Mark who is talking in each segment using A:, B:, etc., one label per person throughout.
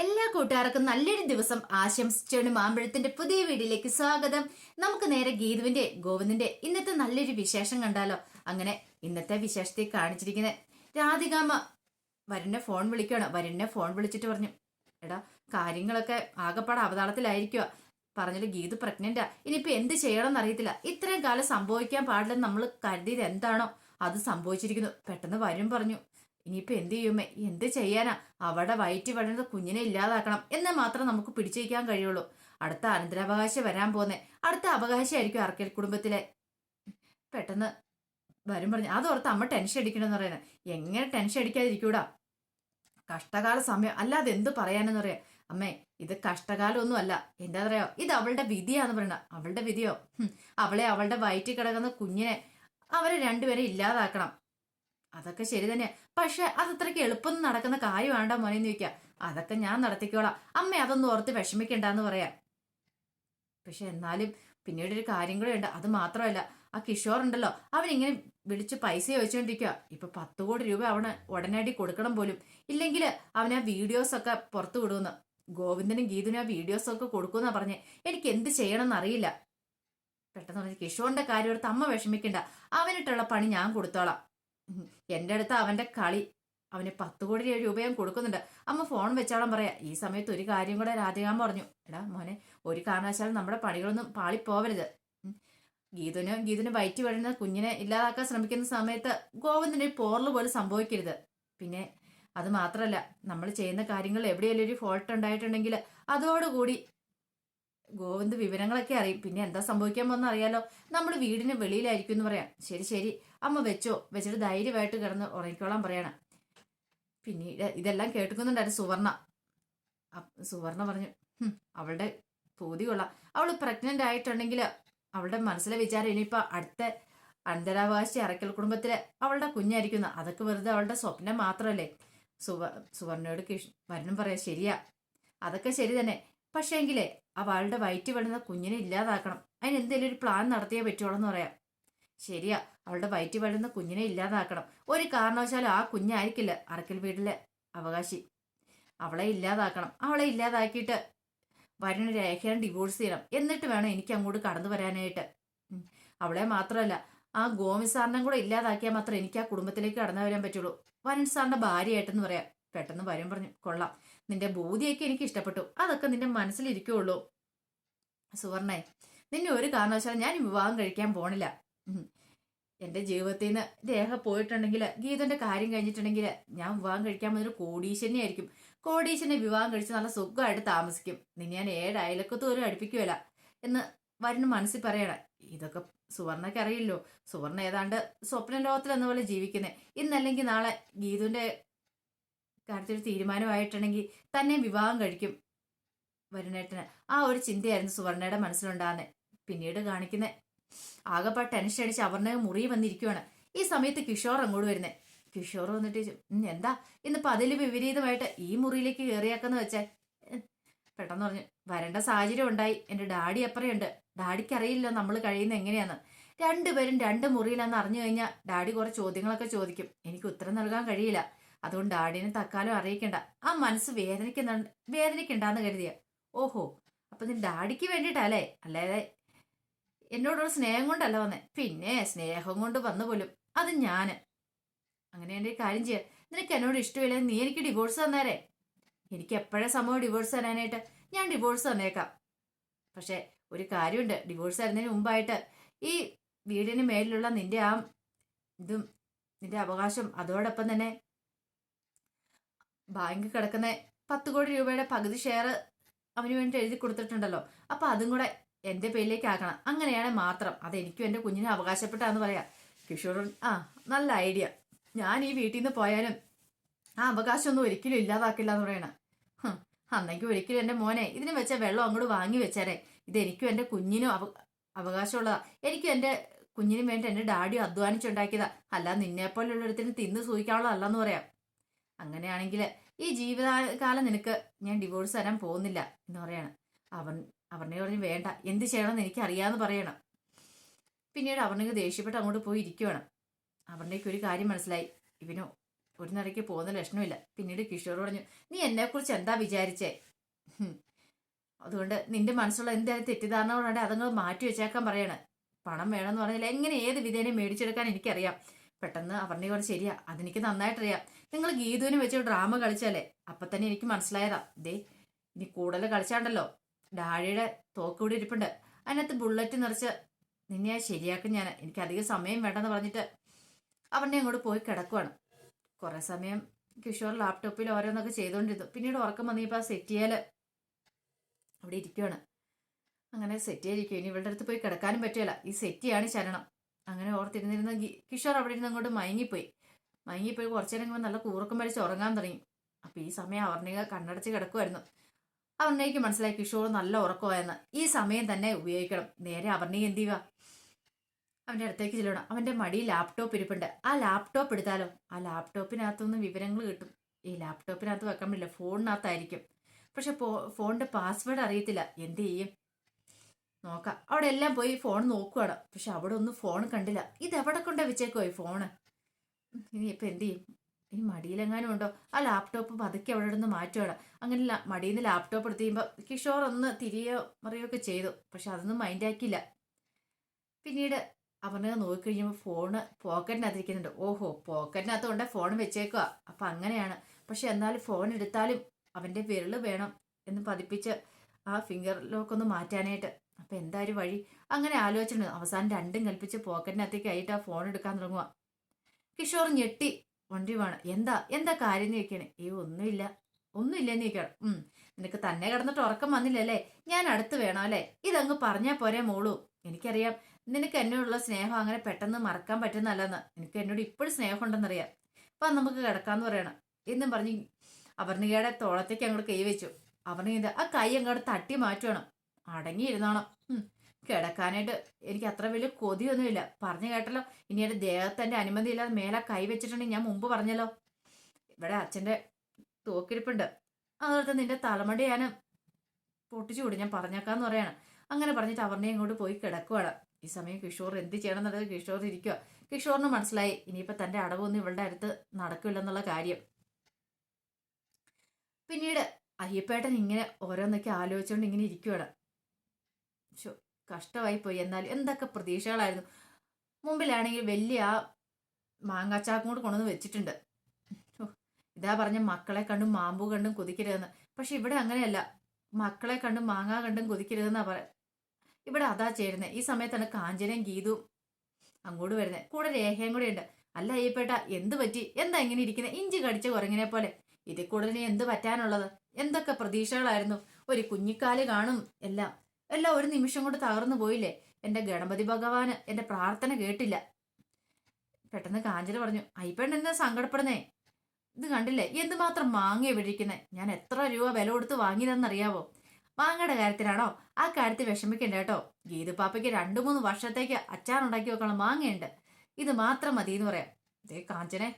A: എല്ലാ കൂട്ടുകാർക്കും നല്ലൊരു ദിവസം ആശംസിച്ചുകൊണ്ട് മാമ്പഴത്തിന്റെ പുതിയ വീഡിയോയിലേക്ക് സ്വാഗതം. നമുക്ക് നേരെ ഗീതുവിന്റെ ഗോവിന്ദിന്റെ ഇന്നത്തെ നല്ലൊരു വിശേഷം കണ്ടാലോ? അങ്ങനെ ഇന്നത്തെ വിശേഷത്തെ കാണിച്ചിരിക്കുന്നത്. രാധികാമ്മ വരുണ്ണെ ഫോൺ വിളിക്കുകയാണ് വരുണ്ണെ ഫോൺ വിളിച്ചിട്ട് പറഞ്ഞു എടാ കാര്യങ്ങളൊക്കെ ആകപ്പാട് അവതാളത്തിലായിരിക്കുക പറഞ്ഞിട്ട് ഗീതു പ്രഗ്നന്റാ ഇനിയിപ്പോ എന്ത് ചെയ്യണമെന്ന് അറിയത്തില്ല. ഇത്രയും കാലം സംഭവിക്കാൻ പാടില്ലെന്ന് നമ്മൾ കരുതിയത് എന്താണോ അത് സംഭവിച്ചിരിക്കുന്നു. പെട്ടെന്ന് വരും പറഞ്ഞു ഇനിയിപ്പോ എന്ത് ചെയ്യുമേ എന്ത് ചെയ്യാനാ? അവിടെ വയറ്റി വളരുന്ന കുഞ്ഞിനെ ഇല്ലാതാക്കണം. എന്ന് മാത്രം നമുക്ക് പിടിച്ചേക്കാൻ കഴിയുള്ളൂ. അടുത്ത അനന്തരാവകാശം വരാൻ പോന്നെ. അടുത്ത അവകാശമായിരിക്കും അർക്കൽ കുടുംബത്തിലെ. പെട്ടെന്ന് വരും പറഞ്ഞു അതോർത്ത് അമ്മ ടെൻഷൻ അടിക്കണമെന്ന് പറയുന്നത് എങ്ങനെ ടെൻഷൻ അടിക്കാതിരിക്കൂടാ? കഷ്ടകാല സമയം. അല്ലാതെ എന്ത് പറയാനെന്ന് പറയാ അമ്മേ ഇത് കഷ്ടകാലമൊന്നും അല്ല. എന്താ പറയാ? ഇത് അവളുടെ വിധിയാന്ന് പറയണ. അവളുടെ വിധിയോ? അവളെ അവളുടെ വയറ്റിൽ കിടക്കുന്ന കുഞ്ഞിനെ അവരെ രണ്ടുപേരെ ഇല്ലാതാക്കണം. അതൊക്കെ ശരി തന്നെ. പക്ഷെ അതത്രയ്ക്ക് എളുപ്പം നടക്കുന്ന കാര്യം വേണ്ട മോനെന്ന് ചോദിക്കുക അതൊക്കെ ഞാൻ നടത്തിക്കോളാം. അമ്മ അതൊന്നും ഓർത്ത് വിഷമിക്കണ്ടെന്ന് പറയാം. പക്ഷെ എന്നാലും പിന്നീട് ഒരു കാര്യം കൂടെ ഉണ്ട്. അത് മാത്രമല്ല ആ കിഷോർ ഉണ്ടല്ലോ അവൻ ഇങ്ങനെ വിളിച്ച് പൈസ ചോദിച്ചുകൊണ്ടിരിക്കുക ഇപ്പൊ പത്ത് കോടി രൂപ അവന് ഉടനടി കൊടുക്കണം പോലും. ഇല്ലെങ്കിൽ അവൻ ആ വീഡിയോസ് ഒക്കെ പുറത്തു വിടുമെന്ന്. ഗോവിന്ദനും ഗീതുനും ആ വീഡിയോസ് ഒക്കെ കൊടുക്കുമെന്നാ പറഞ്ഞ്. എനിക്ക് എന്ത് ചെയ്യണമെന്ന് അറിയില്ല. പെട്ടെന്ന് പറഞ്ഞു കിഷോറിന്റെ കാര്യം ഓർത്ത് അമ്മ വിഷമിക്കണ്ട. അവനിട്ടുള്ള പണി ഞാൻ കൊടുത്തോളാം. ഉം. എന്റെ അടുത്ത് അവന്റെ കളി അവന് പത്ത് കോടി രൂപ ഞാൻ കൊടുക്കുന്നുണ്ട്. അമ്മ ഫോൺ വെച്ചോളം പറയാ ഈ സമയത്ത് ഒരു കാര്യം കൂടെ രാധികാൻ പറഞ്ഞു. എടാ മോനെ ഒരു കാരണവശാലും നമ്മുടെ പണികളൊന്നും പാളിപ്പോവരുത്. ഗീതന് ഗീതുന് വയറ്റി വഴുന്ന കുഞ്ഞിനെ ഇല്ലാതാക്കാൻ ശ്രമിക്കുന്ന സമയത്ത് ഗോവിന്ദന് പോറൽ പോലും സംഭവിക്കരുത്. പിന്നെ അത് മാത്രമല്ല നമ്മൾ ചെയ്യുന്ന കാര്യങ്ങൾ എവിടെയെങ്കിലും ഒരു ഫോൾട്ട് ഉണ്ടായിട്ടുണ്ടെങ്കിൽ അതോടുകൂടി ഗോവിന്ദ് വിവരങ്ങളൊക്കെ അറിയും. പിന്നെ എന്താ സംഭവിക്കാൻ പോകുന്ന അറിയാലോ. നമ്മൾ വീടിന് വെളിയിലായിരിക്കും എന്ന് പറയാം. ശരി ശരി. അമ്മ വെച്ചോ. വെച്ചിട്ട് ധൈര്യമായിട്ട് കിടന്ന് ഉറങ്ങിക്കോളാൻ പറയണം. പിന്നീട് ഇതെല്ലാം കേട്ടുക്കുന്നുണ്ടായിരുന്നു സുവർണ. സുവർണ പറഞ്ഞു "ഹും, അവളുടെ പൂതി കൊള്ളാം. അവൾ പ്രഗ്നന്റ് ആയിട്ടുണ്ടെങ്കിൽ അവളുടെ മനസ്സിലെ വിചാരം ഇനിയിപ്പോ അടുത്ത അന്തരാവകാശി അറക്കൽ കുടുംബത്തിലെ അവളുടെ കുഞ്ഞായിരിക്കുന്ന. അതൊക്കെ വെറുതെ അവളുടെ സ്വപ്നം മാത്രമല്ലേ? സുവ സുവർണയോട് കിഷ് വരണം പറയാം ശരിയാ. അതൊക്കെ ശരി തന്നെ. പക്ഷേങ്കിലേ അവളുടെ വയറ്റ് വിടുന്ന കുഞ്ഞിനെ ഇല്ലാതാക്കണം. അതിന് എന്തെങ്കിലും ഒരു പ്ലാൻ നടത്തിയേ പറ്റുള്ളൂ എന്ന് പറയാം. ശരിയാ അവളുടെ വയറ്റ് വിടുന്ന കുഞ്ഞിനെ ഇല്ലാതാക്കണം. ഒരു കാരണവശാലും ആ കുഞ്ഞായിരിക്കില്ല അറക്കൽ വീട്ടിലെ അവകാശി. അവളെ ഇല്ലാതാക്കണം. അവളെ ഇല്ലാതാക്കിയിട്ട് വരുണ രേഖയാണ് ഡിവോഴ്സ് ചെയ്യണം. എന്നിട്ട് വേണം എനിക്ക് അങ്ങോട്ട് കടന്നു വരാനായിട്ട്. അവളെ മാത്രമല്ല ആ ഗോമി സാറിനെ കൂടെ ഇല്ലാതാക്കിയാൽ മാത്രമേ എനിക്ക് ആ കുടുംബത്തിലേക്ക് കടന്നു വരാൻ പറ്റുള്ളൂ. വരൺ സാറിന്റെ ഭാര്യയായിട്ടെന്ന് പറയാം. പെട്ടെന്ന് വരും പറഞ്ഞു. കൊള്ളാം. നിന്റെ ബോധിയൊക്കെ എനിക്ക് ഇഷ്ടപ്പെട്ടു. അതൊക്കെ നിന്റെ മനസ്സിലിരിക്കുള്ളൂ സുവർണേ നിന്നെ ഒരു കാരണവശാലും ഞാൻ വിവാഹം കഴിക്കാൻ പോണില്ല. എന്റെ ജീവിതത്തിൽ നിന്ന് രേഖ പോയിട്ടുണ്ടെങ്കിൽ ഗീതന്റെ കാര്യം കഴിഞ്ഞിട്ടുണ്ടെങ്കിൽ ഞാൻ വിവാഹം കഴിക്കാൻ ഒരു കോടീശ്വരനെ ആയിരിക്കും കോടീശനെ വിവാഹം കഴിച്ച് നല്ല സുഖമായിട്ട് താമസിക്കും. നിന്നെ ഞാൻ ഏഴ് അയലക്കത്ത് ഒരു അടുപ്പിക്കുമല്ല എന്ന് വരുന്ന മനസ്സിൽ പറയണ. ഇതൊക്കെ സുവർണയ്ക്ക് അറിയില്ലോ. സുവർണ ഏതാണ്ട് സ്വപ്ന ലോകത്തിൽ എന്ന പോലെ ജീവിക്കുന്നത് ഇന്നല്ലെങ്കിൽ നാളെ ഗീതുവിന്റെ കാര്യത്തിൽ ഒരു തീരുമാനമായിട്ടുണ്ടെങ്കിൽ തന്നെ വിവാഹം കഴിക്കും വരുണേട്ടന്. ആ ഒരു ചിന്തയായിരുന്നു സുവർണയുടെ മനസ്സിലുണ്ടാകുന്നത്. പിന്നീട് കാണിക്കുന്നത് ആകെപ്പാട് ടെൻഷൻ അടിച്ച് അവർണ മുറി വന്നിരിക്കുവാണ്. ഈ സമയത്ത് കിഷോർ അങ്ങോട്ട് വരുന്നേ. കിഷോർ വന്നിട്ട് ചോദിച്ചു, "ഉം, എന്താ? ഇന്നിപ്പോ അതിൽ വിപരീതമായിട്ട് ഈ മുറിയിലേക്ക് കയറിയാക്കെന്ന് വെച്ചാൽ? പെട്ടെന്ന് പറഞ്ഞു വരേണ്ട സാഹചര്യം ഉണ്ടായി. എന്റെ ഡാഡി അപ്പറയുണ്ട്. ഡാഡിക്ക് അറിയില്ലോ നമ്മൾ കഴിയുന്നത് എങ്ങനെയാന്ന്. രണ്ടുപേരും രണ്ട് മുറിയിലാന്ന് അറിഞ്ഞു കഴിഞ്ഞാൽ ഡാഡി കുറെ ചോദ്യങ്ങളൊക്കെ ചോദിക്കും. എനിക്ക് ഉത്തരം നൽകാൻ കഴിയില്ല. അതുകൊണ്ട് ആടിനെ തക്കാലം അറിയിക്കണ്ട. ആ മനസ്സ് വേദനിക്കുന്ന വേദനിക്കണ്ടെന്ന് കരുതിയ. ഓഹോ അപ്പൊ നിന്റെ ഡാഡിക്ക് വേണ്ടിയിട്ടല്ലേ? അല്ലാതെ എന്നോടുള്ള സ്നേഹം കൊണ്ടല്ല വന്നേ. പിന്നെ സ്നേഹം കൊണ്ട് വന്നു പോലും. അത് ഞാൻ. അങ്ങനെ എന്റെ കാര്യം ചെയ്യാം. നിനക്ക് എന്നോട് ഇഷ്ടമില്ല. നീ എനിക്ക് ഡിവോഴ്സ് തന്നേരെ. എനിക്ക് എപ്പോഴേ സമയം ഡിവോഴ്സ് തരാനായിട്ട്? ഞാൻ ഡിവോഴ്സ് തന്നേക്കാം. പക്ഷെ ഒരു കാര്യമുണ്ട്. ഡിവോഴ്സ് തരുന്നതിന് മുമ്പായിട്ട് ഈ വീടിന് മേലിലുള്ള നിന്റെ ആ ഇതും നിന്റെ അവകാശം അതോടൊപ്പം തന്നെ ബാങ്കിൽ കിടക്കുന്ന പത്ത് കോടി രൂപയുടെ പകുതി ഷെയർ അവന് വേണ്ടി എഴുതി കൊടുത്തിട്ടുണ്ടല്ലോ. അപ്പൊ അതും കൂടെ എന്റെ പേരിലേക്ക് ആക്കണം. അങ്ങനെയാണ് മാത്രം. അത് എനിക്കും എന്റെ കുഞ്ഞിനെ അവകാശപ്പെട്ടാന്ന് പറയാ. കിഷോർ ആ നല്ല ഐഡിയ. ഞാൻ ഈ വീട്ടിൽ നിന്ന് പോയാലും ആ അവകാശമൊന്നും ഒരിക്കലും ഇല്ലാതാക്കില്ല എന്ന് പറയണ. അന്നെങ്കിൽ ഒരിക്കലും എന്റെ മോനെ ഇതിന് വെച്ച വെള്ളം അങ്ങോട്ട് വാങ്ങി വെച്ചാലേ ഇത് എനിക്കും എന്റെ കുഞ്ഞിനും അവ അവകാശമുള്ളതാ. എനിക്കും എന്റെ കുഞ്ഞിനും വേണ്ടി എന്റെ ഡാഡി അധ്വാനിച്ചുണ്ടാക്കിയതാ. അല്ല നിന്നെ പോലുള്ളൊരുത്തിന് തിന്ന് സൂഹിക്കാനുള്ളതല്ലെന്ന് പറയാം. അങ്ങനെയാണെങ്കിൽ ഈ ജീവിതകാലം നിനക്ക് ഞാൻ ഡിവോഴ്സ് തരാൻ പോകുന്നില്ല എന്ന് പറയണം. അവർ അവർണെ പറഞ്ഞ് വേണ്ട എന്ത് ചെയ്യണമെന്ന് എനിക്ക് അറിയാമെന്ന് പറയണം. പിന്നീട് അവർണക്ക് ദേഷ്യപ്പെട്ട് അങ്ങോട്ട് പോയി ഇരിക്കുവാണ്. അവർണയ്ക്ക് ഒരു കാര്യം മനസ്സിലായി. ഇവനോ ഒരു നിറയ്ക്ക് പോകുന്ന ലക്ഷണമില്ല. പിന്നീട് കിഷോർ പറഞ്ഞു നീ എന്നെക്കുറിച്ച് എന്താ വിചാരിച്ചേ? അതുകൊണ്ട് നിന്റെ മനസ്സുള്ള എന്തായാലും തെറ്റിദ്ധാരണകളുണ്ടെങ്കിൽ അതങ്ങ് മാറ്റി വെച്ചേക്കാൻ പറയാണ്. പണം വേണമെന്ന് പറഞ്ഞാൽ എങ്ങനെ ഏത് വിധേനയും മേടിച്ചെടുക്കാൻ എനിക്കറിയാം. പെട്ടെന്ന് അവരുടെ കൂടെ ശരിയാ. അതെനിക്ക് നന്നായിട്ടറിയാം. നിങ്ങൾ ഗീതുവിനെ വെച്ച് ഡ്രാമ കളിച്ചാലേ അപ്പൊ തന്നെ എനിക്ക് മനസ്സിലായതാ. ദേ ഇനി കൂടുതൽ കളിച്ചാണ്ടല്ലോ. ഡാഡിയുടെ തോക്ക് ഇവിടെ ഇരിപ്പുണ്ട്. അതിനകത്ത് ബുള്ളറ്റ് നിറച്ച് നിന്നെ ശരിയാക്കും ഞാൻ എനിക്ക് അധികം സമയം വേണ്ടെന്ന് പറഞ്ഞിട്ട് അവനെ അങ്ങോട്ട് പോയി കിടക്കുവാണ്. കുറെ സമയം കിഷോർ ലാപ്ടോപ്പിൽ ഓരോന്നൊക്കെ ചെയ്തുകൊണ്ടിരുന്നു പിന്നീട് ഉറക്കം വന്നപ്പോൾ സെറ്റ് ചെയ്യാൽ അവിടെ ഇരിക്കുവാണ്. അങ്ങനെ സെറ്റ് ചെയ്തിരിക്കും ഇനി ഇവളുടെ അടുത്ത് പോയി കിടക്കാനും പറ്റില്ല ഈ സെറ്റ് ചെയ്യാണ് ശരണം അങ്ങനെ ഓർത്തിരുന്നിരുന്ന കിഷോർ അവിടെ ഇരുന്ന് അങ്ങോട്ട് മയങ്ങിപ്പോയി. മയങ്ങിപ്പോയി കുറച്ചു നേരം നല്ല കൂറുക്കം വലിച്ച് ഉറങ്ങാൻ തുടങ്ങി. അപ്പോൾ ഈ സമയം അവർണിക കണ്ണടച്ച് കിടക്കുമായിരുന്നു അവർണയ്ക്ക് മനസ്സിലായി കിഷോർ നല്ല ഉറക്കമായെന്ന്. ഈ സമയം തന്നെ ഉപയോഗിക്കണം. നേരെ അവർണിക എന്ത് ചെയ്യുക അവന്റെ അടുത്തേക്ക് ചെല്ലണം അവന്റെ മടി ലാപ്ടോപ്പ് ഇരിപ്പുണ്ട്. ആ ലാപ്ടോപ്പ് എടുത്താലോ? ആ ലാപ്ടോപ്പിനകത്തുനിന്ന് വിവരങ്ങൾ കിട്ടും. ഈ ലാപ്ടോപ്പിനകത്ത് വെക്കാൻ പറ്റില്ല. ഫോണിനകത്തായിരിക്കും. പക്ഷെ ഫോണിന്റെ പാസ്വേഡ് അറിയത്തില്ല. എന്ത് ചെയ്യും? നോക്കാം. അവിടെ എല്ലാം പോയി ഫോൺ നോക്കുവാണ്. പക്ഷെ അവിടെ ഒന്നും ഫോൺ കണ്ടില്ല. ഇത് എവിടെ കൊണ്ടാ വെച്ചേക്കോ ഈ ഫോണ് ഇനി ഇപ്പൊ എന്ത് ചെയ്യും? ഇനി മടിയിലെങ്ങാനും ഉണ്ടോ? ആ ലാപ്ടോപ്പ് പതുക്കെ അവിടെ നിന്ന് മാറ്റുവാണ്. അങ്ങനെ മടിയിൽ നിന്ന് ലാപ്ടോപ്പ് എടുത്ത് കഴിയുമ്പോൾ കിഷോർ ഒന്ന് തിരിയോ മറിയൊക്കെ ചെയ്തു. പക്ഷെ അതൊന്നും മൈൻഡ് ആക്കിയില്ല. പിന്നീട് അവനെ നോക്കിക്കഴിഞ്ഞപ്പോൾ ഫോണ് പോക്കറ്റിനകത്തിരിക്കുന്നുണ്ട് ഓഹോ പോക്കറ്റിനകത്ത് കൊണ്ട് ഫോൺ വെച്ചേക്കുക അപ്പം അങ്ങനെയാണ്. പക്ഷെ എന്നാലും ഫോൺ എടുത്താലും അവന്റെ വിരൾ വേണം എന്ന് പതിപ്പിച്ച് ആ ഫിംഗർ ലോക്ക് ഒന്ന് മാറ്റാനായിട്ട്. അപ്പം എന്താ വഴി? അങ്ങനെ ആലോചിച്ചിട്ടുണ്ട്. അവസാനം രണ്ടും കൽപ്പിച്ച് പോക്കറ്റിനകത്തേക്ക് ആയിട്ട് ആ ഫോൺ എടുക്കാൻ തുടങ്ങുക കിഷോർ ഞെട്ടി. വണ്ടി വേണം. എന്താ? എന്താ കാര്യം? എന്ന് ചോദിക്കണേ ഏ ഒന്നുമില്ല. ഒന്നുമില്ല എന്ന് ചോദിക്കണം ഉം. നിനക്ക് തന്നെ കിടന്നിട്ട് ഉറക്കം വന്നില്ലല്ലേ? ഞാൻ അടുത്ത് വേണം അല്ലേ? ഇതങ്ങ് പറഞ്ഞാൽ പോരെ മോളൂ. എനിക്കറിയാം. നിനക്ക് എന്നോടുള്ള സ്നേഹം അങ്ങനെ പെട്ടെന്ന് മറക്കാൻ പറ്റുന്നല്ലെന്ന് എനിക്ക് എന്നോട് ഇപ്പോഴും സ്നേഹമുണ്ടെന്നറിയാം. അപ്പം നമുക്ക് കിടക്കാന്ന് പറയണം. എന്നും പറഞ്ഞ് അവർണികയുടെ തോളത്തേക്ക് അങ്ങോട്ട് കൈ വെച്ചു. അവർണിക ആ കൈ അങ്ങോട്ട് തട്ടി മാറ്റണം അടങ്ങിയിരുന്നോണം. കിടക്കാനായിട്ട് എനിക്ക് അത്ര വലിയ കൊതിയൊന്നുമില്ല. പറഞ്ഞു കേട്ടല്ലോ. ഇനി എന്റെ ദേഹത്തിന്റെ അനുമതി ഇല്ലാതെ മേലെ കൈവച്ചിട്ടുണ്ടെങ്കിൽ ഞാൻ മുമ്പ് പറഞ്ഞല്ലോ. ഇവിടെ അച്ഛന്റെ തോക്കിരിപ്പുണ്ട്. അതുപോലെ നിന്റെ തലമുടി ഞാൻ പൊട്ടിച്ചു കൂടി ഞാൻ പറഞ്ഞേക്കാന്ന് പറയാണ്. അങ്ങനെ പറഞ്ഞിട്ട് അവരുടെ ഇങ്ങോട്ട് പോയി കിടക്കുവാണ്. ഈ സമയം കിഷോർ എന്ത് ചെയ്യണം എന്നുള്ളത് കിഷോർ ഇരിക്കുക കിഷോറിന് മനസ്സിലായി ഇനിയിപ്പോ തന്റെ അടവൊന്നും ഇവളുടെ അടുത്ത് നടക്കില്ലെന്നുള്ള കാര്യം. പിന്നീട് അയ്യപ്പേട്ടൻ ഇങ്ങനെ ഓരോന്നൊക്കെ ആലോചിച്ചുകൊണ്ട് ഇങ്ങനെ ഇരിക്കുവാണ്. ശോ കഷ്ടമായി പോയി എന്നാൽ എന്തൊക്കെ പ്രതീക്ഷകളായിരുന്നു. മുമ്പിലാണെങ്കിൽ വലിയ ആ മാങ്ങാച്ചാക്കും കൂടെ കൊണ്ടുവന്ന് വെച്ചിട്ടുണ്ട്. ഇതാ പറഞ്ഞ മക്കളെ കണ്ടും മാമ്പു കണ്ടും കൊതിക്കരുതെന്ന്. പക്ഷെ ഇവിടെ അങ്ങനെയല്ല. മക്കളെ കണ്ടും മാങ്ങ കണ്ടും കൊതിക്കരുതെന്നാ പറ. ഇവിടെ അതാ ചേരുന്നത് ഈ സമയത്താണ് കാഞ്ചനയും ഗീതുവും അങ്ങോട്ട് വരുന്നത് കൂടെ രേഖയും കൂടെ ഉണ്ട്. അല്ല അയ്യപ്പേട്ട എന്ത് പറ്റി? എന്താ ഇങ്ങനെ ഇരിക്കുന്നത് ഇഞ്ചി കടിച്ച കുരങ്ങിനെ പോലെ. ഇതിൽ കൂടുതൽ എന്ത് പറ്റാനുള്ളത്? എന്തൊക്കെ പ്രതീക്ഷകളായിരുന്നു? ഒരു കുഞ്ഞിക്കാൽ കാണും എല്ലാം. എല്ലാം ഒരു നിമിഷം കൊണ്ട് തകർന്നു പോയില്ലേ? എന്റെ ഗണപതി ഭഗവാന് എന്റെ പ്രാർത്ഥന കേട്ടില്ല. പെട്ടെന്ന് കാഞ്ചന പറഞ്ഞു അയ്യപ്പേട്ടൻ എന്താ സങ്കടപ്പെടുന്നേ? ഇത് കണ്ടില്ലേ? എന്തുമാത്രം മാങ്ങയെ വിഴിക്കുന്നേ ഞാൻ എത്ര രൂപ വില കൊടുത്ത് വാങ്ങിയതെന്നറിയാവോ? മാങ്ങയുടെ കാര്യത്തിലാണോ? ആ കാര്യത്തിൽ വിഷമിക്കണ്ട കേട്ടോ. ഗീതുപാപ്പയ്ക്ക് രണ്ടു മൂന്ന് വർഷത്തേക്ക് അച്ചാറുണ്ടാക്കി വെക്കണം മാങ്ങയുണ്ട്. ഇത് മാത്രം മതി എന്ന് പറയാം. ഇതേ കാഞ്ചനെ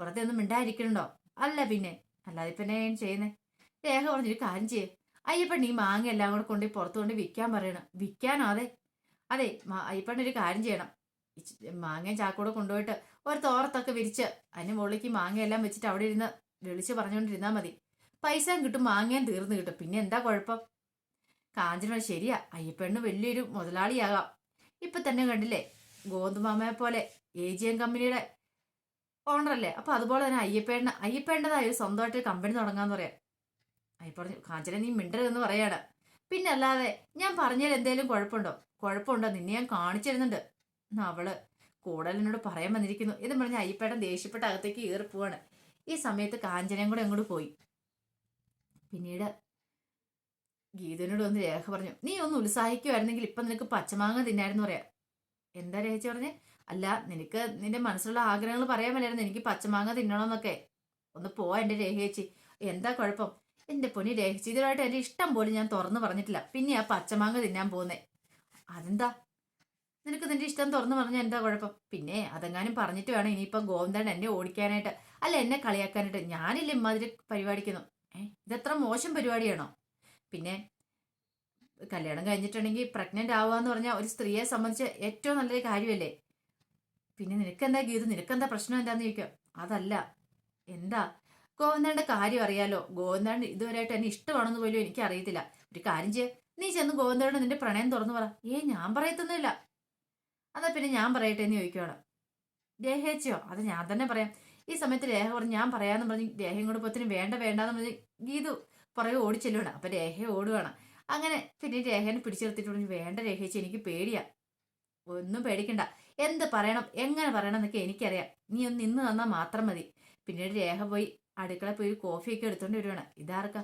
A: വെറുതെ ഒന്നും മിണ്ടായിരിക്കണുണ്ടോ അല്ല പിന്നെ അല്ലാതെ പിന്നെ ചെയ്യുന്നേ? രേഖ പറഞ്ഞൊരു കാര്യം ചെയ്യേ. അയ്യപ്പൻ ഈ മാങ്ങ എല്ലാം കൂടെ കൊണ്ട് പുറത്തു കൊണ്ട് വിൽക്കാൻ പറയണം. വിൽക്കാനോ അതെ? അതെ അയ്യപ്പൻ ഒരു കാര്യം ചെയ്യണം. മാങ്ങ മാങ്ങയും ചാക്കൂടെ കൊണ്ടുപോയിട്ട് ഒരു തോറത്തൊക്കെ വിരിച്ച് അതിന് മുകളിലേക്ക് മാങ്ങ എല്ലാം വെച്ചിട്ട് അവിടെ ഇരുന്ന് വിളിച്ച് പറഞ്ഞുകൊണ്ടിരുന്നാൽ മതി. പൈസയും കിട്ടും മാങ്ങയും തീർന്നു കിട്ടും. പിന്നെ എന്താ കുഴപ്പം? കാഞ്ചന ശരിയാ. അയ്യപ്പെണ്ണ് വലിയൊരു മുതലാളിയാകാം. ഇപ്പൊ തന്നെ കണ്ടില്ലേ? ഗോതമാമയെ പോലെ എ ജി എം കമ്പനിയുടെ ഓണറല്ലേ അപ്പൊ അതുപോലെ തന്നെ അയ്യപ്പേണ്ണ അയ്യപ്പേണ്ടതായ സ്വന്തമായിട്ട് കമ്പനി തുടങ്ങാന്ന് പറയാം. പറഞ്ഞു കാഞ്ചന നീ മിണ്ടരുതെന്ന് പറയാണ്. പിന്നെ അല്ലാതെ ഞാൻ പറഞ്ഞാൽ എന്തേലും കുഴപ്പമുണ്ടോ? കുഴപ്പമുണ്ടോ? നിന്നെ ഞാൻ കാണിച്ചു തരുന്നുണ്ട്. എന്നാ അവൾ കൂടുതൽ പറയാൻ വന്നിരിക്കുന്നു. എന്ന് പറഞ്ഞ അയ്യപ്പേട്ടൻ ദേഷ്യപ്പെട്ട അകത്തേക്ക് പോവാണ്. ഈ സമയത്ത് കാഞ്ചനയും കൂടെ അങ്ങോട്ട് പോയി. പിന്നീട് ഗീതനോട് ഒന്ന് രേഖ പറഞ്ഞു നീ ഒന്ന് ഉത്സാഹിക്കുമായിരുന്നെങ്കിൽ ഇപ്പൊ നിനക്ക് പച്ചമാങ്ങ തിന്നായിരുന്നു പറയാം. എന്താ രേഖ പറഞ്ഞ്? അല്ല നിനക്ക് നിന്റെ മനസ്സിലുള്ള ആഗ്രഹങ്ങൾ പറയാൻ മേലായിരുന്നു എനിക്ക് പച്ചമാങ്ങ തിന്നണമെന്നൊക്കെ. ഒന്ന് പോവാ എന്റെ രേഖ ചേച്ചി എന്താ കുഴപ്പം? എന്റെ പൊന്നി രേഖ ഇതുമായിട്ട് എന്റെ ഇഷ്ടം പോലും ഞാൻ തുറന്നു പറഞ്ഞിട്ടില്ല. പിന്നെ ആ പച്ചമാങ്ങ തിന്നാൻ പോകുന്നേ. അതെന്താ? നിനക്ക് നിന്റെ ഇഷ്ടം തുറന്നു പറഞ്ഞാൽ എന്താ കുഴപ്പം? പിന്നെ അതെങ്ങാനും പറഞ്ഞിട്ട് വേണം ഇനിയിപ്പം ഗോവിന്ദൻ എന്നെ ഓടിക്കാനായിട്ട്. അല്ല എന്നെ കളിയാക്കാനായിട്ട്. ഞാനില്ല ഇമ്മാതിരി പരിപാടിക്കുന്നു. ഏഹ് ഇതെത്ര മോശം പരിപാടിയാണോ? പിന്നെ കല്യാണം കഴിഞ്ഞിട്ടുണ്ടെങ്കിൽ പ്രഗ്നന്റ് ആവുക എന്ന് പറഞ്ഞാൽ ഒരു സ്ത്രീയെ സംബന്ധിച്ച് ഏറ്റവും നല്ലൊരു കാര്യമല്ലേ? പിന്നെ നിനക്കെന്താ ഗീത്? നിനക്കെന്താ പ്രശ്നം എന്താന്ന് ചോദിക്കാം. അതല്ല. എന്താ? ഗോവിന്ദന്റെ കാര്യം അറിയാലോ. ഗോവിന്ദൻ ഇതുവരെയായിട്ട് എന്നെ ഇഷ്ടമാണെന്ന് പോലും എനിക്ക് അറിയത്തില്ല ഒരു കാര്യം ചെയ്യ. നീ ചെന്ന് ഗോവിന്ദനോട് നിന്റെ പ്രണയം തുറന്നു പറ. ഏ ഞാൻ പറയത്തൊന്നുമില്ല. എന്നാ പിന്നെ ഞാൻ പറയട്ടെ എന്ന് ചോദിക്കുവാണ്. ദേഹേച്ചയോ അത് ഞാൻ തന്നെ പറയാം. ഈ സമയത്ത് രേഖ പറഞ്ഞു ഞാൻ പറയാന്ന് പറഞ്ഞ് രേഖയും കൂടെ പോത്തിന് വേണ്ട വേണ്ടാന്ന് പറഞ്ഞ് ഗീതു പുറകെ ഓടിച്ചെല്ലുവാണ് അപ്പൊ രേഖ ഓടുവാണ്. അങ്ങനെ പിന്നെ രേഖനെ പിടിച്ചെടുത്തിട്ട് പറഞ്ഞു വേണ്ട രേഖേച്ചി എനിക്ക് പേടിയാ. ഒന്നും പേടിക്കണ്ട. എന്ത് പറയണം എങ്ങനെ പറയണം എന്നൊക്കെ എനിക്കറിയാം. നീ ഒന്ന് നിന്ന് തന്നാൽ മാത്രം മതി. പിന്നീട് രേഖ പോയി അടുക്കള പോയി കോഫിയൊക്കെ എടുത്തോണ്ട് വരുവാണ്. ഇതാർക്ക?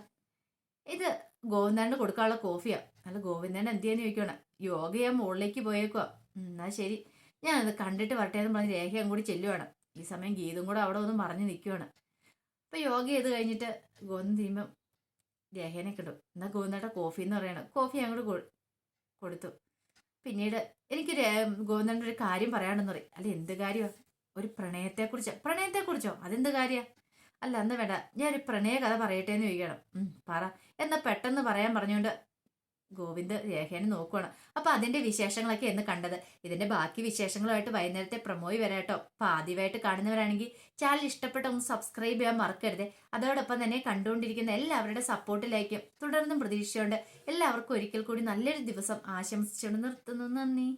A: ഇത് ഗോവിന്ദന് കൊടുക്കാനുള്ള കോഫിയാ. അല്ല ഗോവിന്ദൻ എന്ത് ചെയ്യാന്ന് ചോദിക്കുവാണ്. യോഗ ഞാൻ മുകളിലേക്ക് പോയേക്കുവാ. എന്നാ ശരി. ഞാൻ അത് കണ്ടിട്ട് വരട്ടെ എന്ന് പറഞ്ഞ് രേഖയും കൂടി ചെല്ലുവാണ്. ഈ സമയം ഗീതും കൂടെ അവിടെ ഒന്ന് മറിഞ്ഞ് നിൽക്കുവാണ് അപ്പൊ യോഗ ചെയ്ത് കഴിഞ്ഞിട്ട് ഗോവിന്ദൻ തീരുമ്പം രേഖേനെ കിട്ടും എന്നാ ഗോവിന്ദേട്ട കോഫി എന്ന് പറയണം കോഫി അങ്ങോട്ട് കൊടുത്തു. പിന്നീട് എനിക്ക് ഗോവിന്ദന്റെ ഒരു കാര്യം പറയാണെന്ന് പറയും. അല്ല എന്ത് കാര്യമാണ് ഒരു പ്രണയത്തെക്കുറിച്ച്. പ്രണയത്തെക്കുറിച്ചോ? അതെന്ത് കാര്യ? അല്ല അന്ന് വേണ്ട. ഞാനൊരു പ്രണയ കഥ പറയട്ടെ എന്ന് ചോദിക്കണം പറ. എന്നാ പെട്ടെന്ന് പറയാൻ പറഞ്ഞുകൊണ്ട് ഗോവിന്ദ് രേഖേനെ നോക്കുവാണ്. അപ്പൊ അതിന്റെ വിശേഷങ്ങളൊക്കെ എന്ന് കണ്ടത്. ഇതിന്റെ ബാക്കി വിശേഷങ്ങളുമായിട്ട് വൈകുന്നേരത്തെ പ്രമോയി വരാട്ടോ. അപ്പൊ ആദ്യമായിട്ട് കാണുന്നവരാണെങ്കിൽ ചാനൽ ഇഷ്ടപ്പെട്ട ഒന്ന് സബ്സ്ക്രൈബ് ചെയ്യാൻ മറക്കരുത്. അതോടൊപ്പം തന്നെ കണ്ടുകൊണ്ടിരിക്കുന്ന എല്ലാവരുടെ സപ്പോർട്ടിലേക്കും തുടർന്നും പ്രതീക്ഷയുണ്ട് എല്ലാവർക്കും ഒരിക്കൽ കൂടി നല്ലൊരു ദിവസം ആശംസിച്ചുകൊണ്ട് നിർത്തുന്നു. നന്ദി.